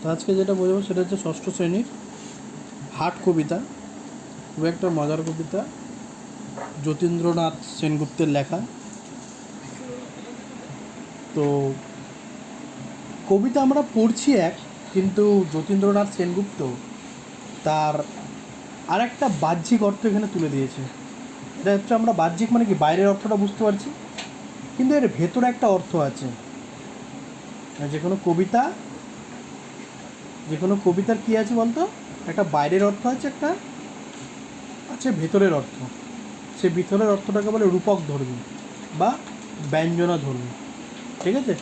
তো আজকে যেটা বোঝাবো সেটা হচ্ছে ষষ্ঠ শ্রেণির হাট কবিতা, খুব একটা মজার কবিতা, যতীন্দ্রনাথ সেনগুপ্তের লেখা। তো কবিতা আমরা পড়ছি এক, কিন্তু যতীন্দ্রনাথ সেনগুপ্ত তার আর একটা বাহ্যিক অর্থ এখানে তুলে দিয়েছে। এটা হচ্ছে আমরা বাহ্যিক মানে কি, বাইরের অর্থটা বুঝতে পারছি, কিন্তু এর ভেতরে একটা অর্থ আছে। যে কোনো কবিতা যে কোনো কবিতার কী আছে বলতো? একটা বাইরের অর্থ আছে, একটা আছে ভেতরের অর্থ। সে ভিতরের অর্থটাকে বলে রূপক ধর্মী বা ব্যঞ্জনা ধর্মী। ঠিক আছে?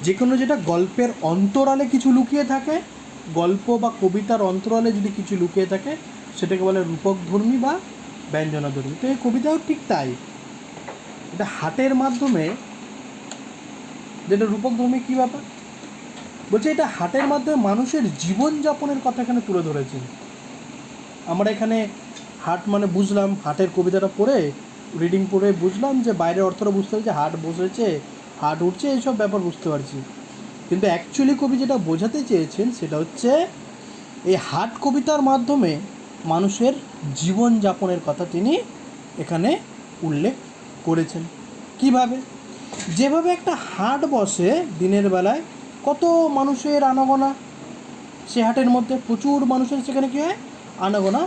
যে কোনো যেটা গল্পের অন্তরালে কিছু লুকিয়ে থাকে, গল্প বা কবিতার অন্তরালে যদি কিছু লুকিয়ে থাকে, সেটাকে বলে রূপক ধর্মী বা ব্যঞ্জনা ধর্মী। তো এই কবিতাও ঠিক তাই। এটা হাতের মাধ্যমে, যেটা রূপক ধর্মী কী ব্যাপার? বলছে, এটা হাটের মাধ্যমে মানুষের জীবনযাপনের কথা এখানে তুলে ধরেছেন। আমরা এখানে হাট মানে বুঝলাম, হাটের কবিতাটা পড়ে রিডিং পড়ে বুঝলাম যে বাইরের অর্থটা বুঝতে পারছি হাট বসেছে, হাট উঠছে, এইসব ব্যাপার বুঝতে পারছি। কিন্তু অ্যাকচুয়ালি কবি যেটা বোঝাতে চেয়েছেন সেটা হচ্ছে, এই হাট কবিতার মাধ্যমে মানুষের জীবনযাপনের কথা তিনি এখানে উল্লেখ করেছেন। কীভাবে? যেভাবে একটা হাট বসে দিনের বেলায় কত মানুষের আনাগোনা? সে হাটের মধ্যে প্রচুর মানুষের সেখানে কী হয় আনাগোনা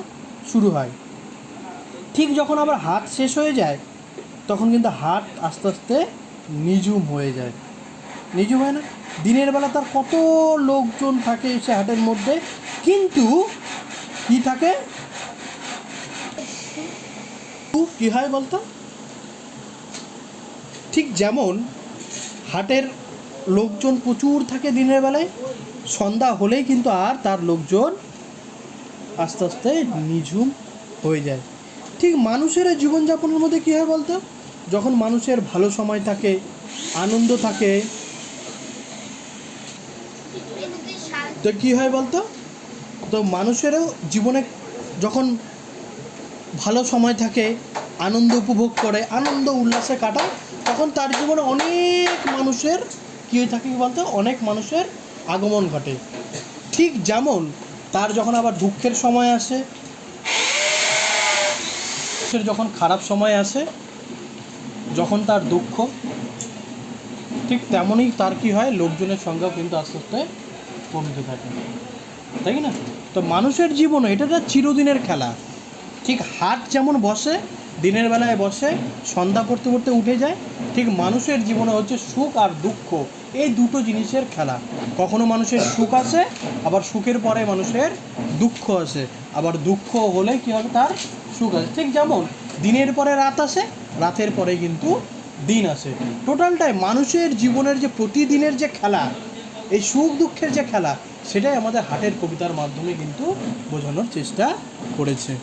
শুরু হয়। ঠিক যখন আবার হাট শেষ হয়ে যায়, তখন কিন্তু হাট আস্তে আস্তে নিঝুম হয়ে যায়। নিঝুম হয় না? দিনের বেলা তার কত লোকজন থাকে সে হাটের মধ্যে, কিন্তু কি থাকে? কী হয় বলতো? ঠিক যেমন হাটের লোকজন প্রচুর থাকে দিনের বেলায়। সন্ধ্যা হলেই কিন্তু আর তার লোকজন আস্তে আস্তে নিঝুম হয়ে যায়। ঠিক মানুষের জীবনযাপনের মধ্যে কী হয় বলতো? যখন মানুষের ভালো সময় থাকে, আনন্দ থাকে, তো কী হয় বলতো? তো মানুষেরও জীবনে যখন ভালো সময় থাকে, আনন্দ উপভোগ করে, আনন্দ উল্লাসে কাটায়, তখন তার জীবনে অনেক মানুষের কী হয়ে থাকে বলতো? অনেক মানুষের আগমন ঘটে। ঠিক যেমন তার যখন আবার দুঃখের সময় আসে যখন খারাপ সময় আসে, যখন তার দুঃখ, ঠিক তেমনই তার কি হয়? লোকজনের সংখ্যাও কিন্তু আস্তে আস্তে কমতে থাকে। তাই না? তো মানুষের জীবনে এটা চিরদিনের খেলা। ঠিক হাট যেমন বসে, দিনের বেলায় বসে, সন্ধ্যা করতে করতে উঠে যায়, ঠিক মানুষের জীবনে হচ্ছে সুখ আর দুঃখ। এই দুটো জিনিসের খেলা। কখনো মানুষের সুখ আসে আবার সুখের পরে মানুষের দুঃখ আসে আবার দুঃখ হলে কী হবে? তার সুখ আসে ঠিক যেমন, দিনের পরে রাত আসে, রাতের পরে কিন্তু দিন আসে। টোটালটাই মানুষের জীবনের যে প্রতিদিনের যে খেলা, এই সুখ দুঃখের যে খেলা, সেটাই আমাদের হাটের কবিতার মাধ্যমে কিন্তু বোঝানোর চেষ্টা করেছে।